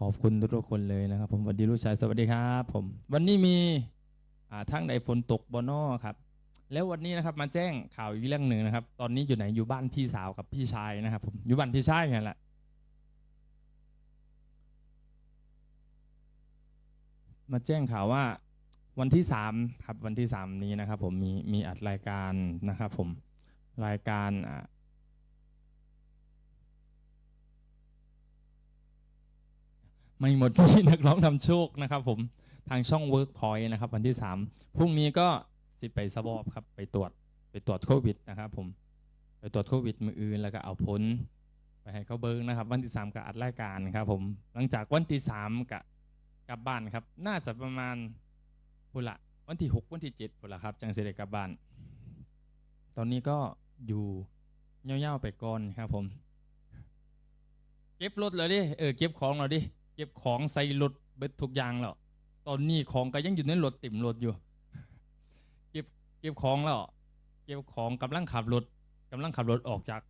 ขอบคุณทุกคนเลยนะครับ ผมสวัสดีลูกชายสวัสดีครับ ผม วันนี้มีทั้งในฝนตกบอนอครับ แล้ววันนี้นะครับมาแจ้งข่าวอีกเรื่องหนึ่งนะครับ ตอนนี้อยู่ไหนอยู่บ้านพี่สาวกับพี่ชายนะครับ ผมอยู่บ้านพี่ชายไงแหละมาแจ้งข่าวว่าวันที่สามครับวันที่สามนี้นะครับ ผมมีมีอัดรายการนะครับ ผมรายการอ่า ไม่หมดที่นักร้องนำโชคนะครับผมทางช่อง Workpoint นะครับ วันที่สามพรุ่งนี้ก็สิไปสวอปครับ ไปตรวจไปตรวจโควิดนะครับผมไปตรวจโควิดมืออื่นแล้วก็เอาผลไปให้เขาเบิ้งนะครับ วันที่สามก็อัดรายการครับผมหลังจากวันที่สามกะกลับบ้านครับ น่าจะประมาณพุ่ละวันที่หกวันที่เจ็ดพุ่ละครับ จังเสได็กลับบ้าน ตอนนี้ก็อยู่เงี้ยวๆไปก่อนครับผม เก็บรถเลยดิเออเก็บของเราดิ เก็บของใส่รถเบิดทุกอย่างแล้วตอนนี้ของก็ยังอยู่ในรถติ่มรถอยู่ เก็บเก็บของแล้วเก็บของกำลังขับรถกำลังขับรถออกจาก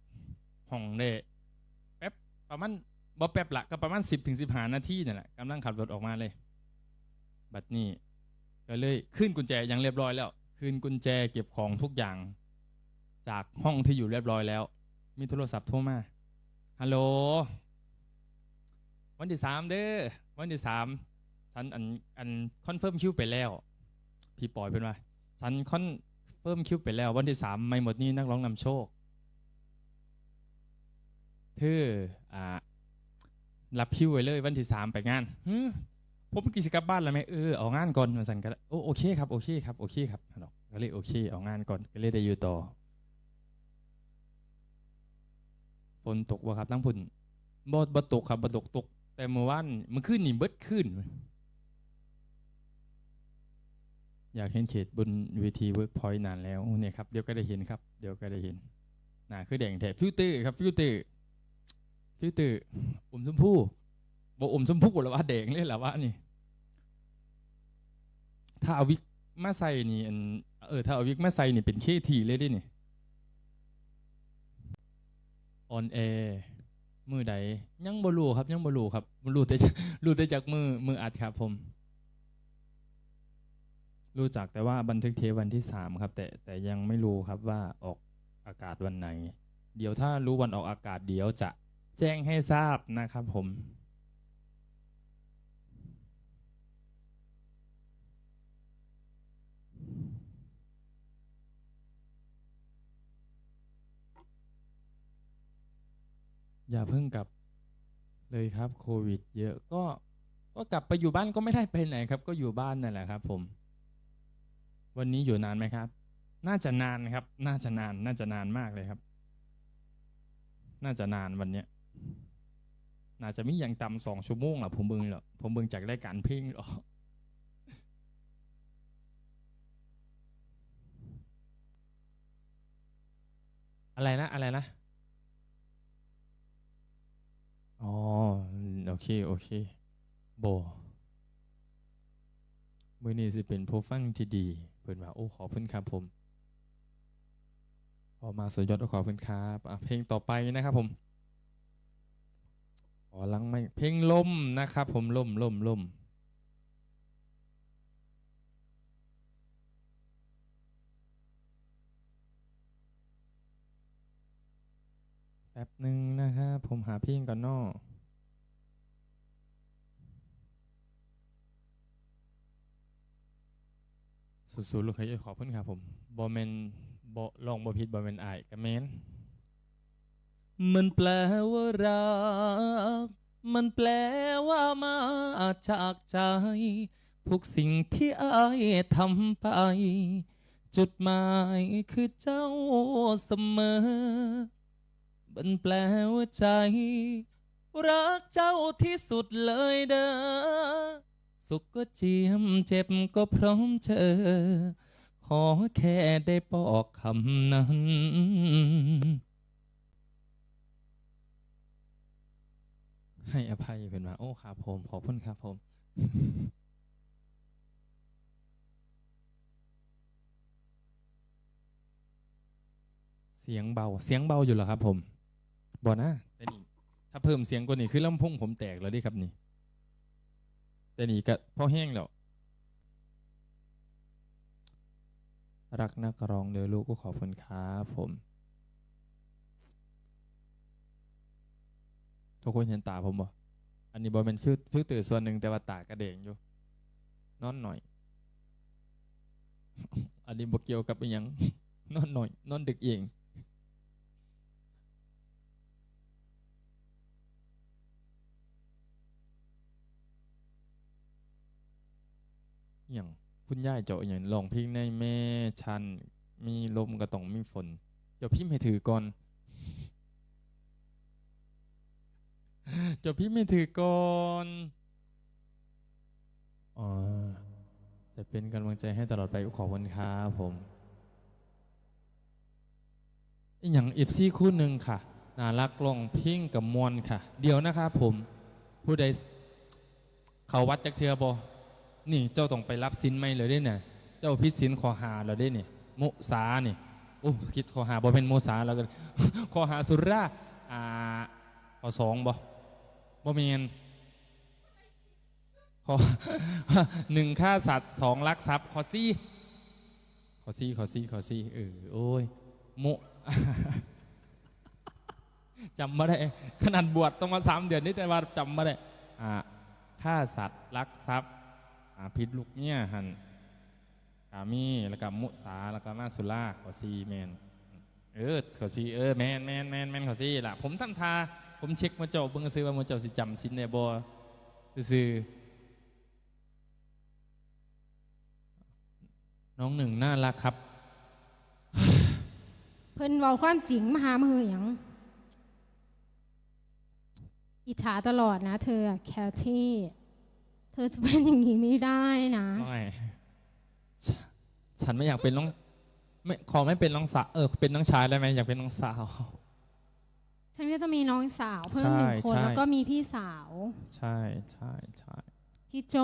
ห้องได้แป๊บประมาณบ่แป๊บละก็ประมาณสิบถึงสิบห้านาทีนี่แหละกำลังขับรถออกมาเลย บัดนี้ก็เลยขึ้นกุญแจอย่างเรียบร้อยแล้วขึ้นกุญแจเก็บของทุกอย่าง จากห้องที่อยู่เรียบร้อยแล้ว มีโทรศัพท์โทรมาฮัลโหล วันที่สามเด้อวันที่สามฉันอันอันคอนเฟิร์มคิวไปแล้ว พี่ปอยเป็นว่าฉันคอนเฟิร์มคิวไปแล้ว วันที่สามไม่หมดนี่นักร้องนำโชคเธออ่ารับคิวไว้เลยวันที่สามไปงานผมกิจกลับบ้านแล้วไหมเออเอางานก่อนมาสั่นก็โอโอเคครับโอเคครับโอเคครับดอกก็เลยโอเคเอางานก่อนก็เลยได้อยู่ต่อฝนตกวะครับทั้งพุ่นบ่บ่ตกครับบ่ตกตก แต่เมื่อวานมันขึ้นนี่เบิดขึ้น อยากเห็นเขตบนเวทีเวิร์กพอยต์นานแล้วเนี่ยครับเดี๋ยวก็ได้เห็นครับ เดี๋ยวก็ได้เห็นหนาคือแดงแท้ฟิลเตอร์ครับฟิลเตอร์ฟิลเตอร์อมชมพู่บอกอมชมพู่หรอว่าแดงเลยหรอว่านี่ ถ้าเอาวิกมาใส่นี่เออถ้าเอาวิกมาใส่นี่เป็นเคทีเลยดินี่ออนแอร์ มือใดยังบ่รู้ครับยังบ่รู้ครับบ่รู้แต่จากรู้แต่จากมือมืออัดครับผม รู้จักแต่ว่าบันทึกเทปวันที่สามครับ แต่แต่ยังไม่รู้ครับว่าออกอากาศวันไหน เดี๋ยวถ้ารู้วันออกอากาศเดี๋ยวจะแจ้งให้ทราบนะครับผม อย่าเพิ่งกลับเลยครับโควิด เยอะก็ก็กลับไปอยู่บ้านก็ไม่ได้ไปไหนครับ ก็อยู่บ้านนั่นแหละครับ ผม วันนี้อยู่นานไหมครับ น่าจะนานครับ น่าจะนาน น่าจะนานมากเลยครับ น่าจะนานวันเนี้ยน่าจะมีอย่างต่ำสองชั่วโมงหรอผมเบิ่งหรอผมเบิ่งจากรายการเพลงหรออะไรนะ อะไรนะ เคโอเคโบมือนี้สิเป็นผู้ฟังที่ดี เพิ่นว่าโอ้ขอบคุณครับผมพอมาสุดยอดขอบคุณครับเพลงต่อไปนะครับผมขอลังไม่เพลงลมนะครับ ผมลมลมลมแป๊บหนึ่งนะครับผมหาเพลงก่อนเนอ สุดๆลูกเคยขอบคุณครับผมบอเมนบอลองบอผิดบอเมนอายกะเมนมันแปลว่ารัก มันแปลว่ามาจากใจ ทุกสิ่งที่อายทำไป จุดหมายคือเจ้าเสมอ มันแปลว่าใจ รักเจ้าที่สุดเลยเด้อ สุขก็เจียมเจ็บก็พร้อมเจอ ขอแค่ได้บอกคำนั้น ให้อภัยเป็นว่าโอ้ครับผม ขอบคุณครับผมเสียงเบา เสียงเบาอยู่เหรอครับผมบอนะแต่นี่ถ้าเพิ่มเสียงกว่านี้คือลำโพงผมแตกแล้วดิครับนี่ แต่นี่ก็พอแห้งแล้วรักนักร้องเด้อลูกก็ขอบคุณครับผมทุกคนเห็นตาผมบ่อันนี้บอเป็นฟิลฟิลเตอร์ส่วนหนึ่งแต่ว่าตากระเด่งอยู่นอนหน่อย อันนี้บกเกี่ยวกับอหยังนอนหน่อย นอนดึกเอง อย่างคุณย่ายเจาะอย่างลองพลงในแม่ชัน มีลมก็ต้องมีฝนเดี๋ยวพี่ไม่ถือก่อนเดี๋ยวพี่ไม่ถือก่อนอ๋อจะเป็นกำลังใจให้ตลอดไปขอบคุณครับผมอีกอย่างเอฟซีคู่หนึ่งค่ะน่ารักลองพิงกับมวลค่ะ เดี๋ยวนะครับผม ผู้ใดเขาวัดจักเทือบอ นี่เจ้าต้องไปรับสินไหมเลยได้เนี่ยเจ้าพิสินขอหาเราได้เนี่ยมุสานี่โอ้คิดขอหาบ่เป็นมุสาแล้วกันขอหาสุราอ่าขอสองบ่บ่เมนขอหนึ่งฆ่าสัตว์สองลักทรัพย์ขอซี่ขอซี่ขอซี่ขอซี่เออโอ้ยมุจำไม่ได้ ขนาดบวชต้องมาสามเดือนนี่แต่ว่าจำไม่ได้อ่าฆ่าสัตว์ลักทรัพย์ พิษลูกเนี่ยหันกามีแล้วก็มุสาแล้วก็มาสุราขอซีแมนเออขอซีเออแมนแมนแมนแมนขอซีล่ะผมทำทาผมเช็คมาเจ้าเบิ่งซื้อว่ามาเจ้าสิจำสินในบ่ซื้อน้องหนึ่งน่ารักครับ เพิ่นเว้าความจริงมาหามือหยังอิจฉาตลอดนะเธอแคทที่ เธอจะเป็นอย่างนี้ไม่ได้นะ ไม่ฉฉันไม่อยากเป็นน้องไม่ขอไม่เป็นน้องสาวเออเป็นน้องชายได้ไหมอยากเป็นน้องสาว ฉันก็จะมีน้องสาวเพิ่มหนึ่งใช่คน ใช่ แล้วก็มีพี่สาว ใช่ใช่ใช่พี่โจ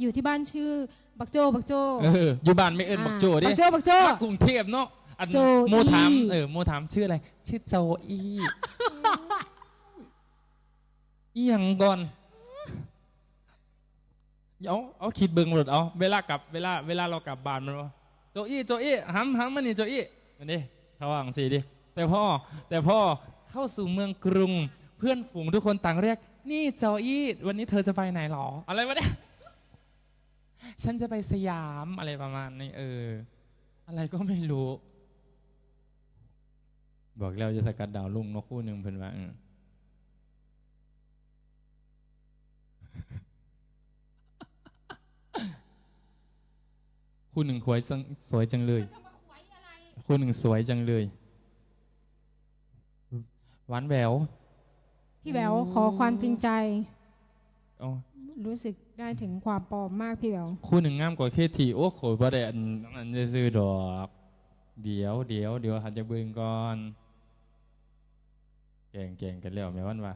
อยู่ที่บ้านชื่อ บักโจ บักโจเอออยู่บ้านไม่เอินบักโจดิบักโจบักโจมากรุงเทพเนาะอันโจโมถามอี้เออโมถามชื่ออะไร ชื่อโจอี้อีหยังก่อน เอาเอาคิดเบิ่งหมดเอาเวลากลับเวลาเวลาเรากลับบ้านมันว่าโจอี้โจอี้หัมหัมมันนี่โจอี้มันดิเขาว่าจังสีดิแต่พ่อแต่พ่อเข้าสู่เมืองกรุง เพื่อนฝูงทุกคนต่างเรียก นี่โจอี้วันนี้เธอจะไปไหนหรอ อะไรวะเนี่ยฉันจะไปสยามอะไรประมาณนี้เออ อะไรก็ไม่รู้ บอกแล้วจะสกัดดาวลุ่งนกคู่หนึ่งเพิ่นว่าเออ คู่หนึ่งสวยจังสวยจังเลย คู่หนึ่งสวยจังเลย หวานแหววพี่แหววขอความจริงใจ อ๋อ รู้สึกได้ถึงความปลอมมากพี่แหววคู่หนึ่งงามกว่าเคทีโอ้โหบ่ได้อันอันจะซื้อดอก เดี๋ยวเดี๋ยวเดี๋ยวหัดจะเบิ่งก่อน แก่งแก่งกันแล้วแม่วันว่า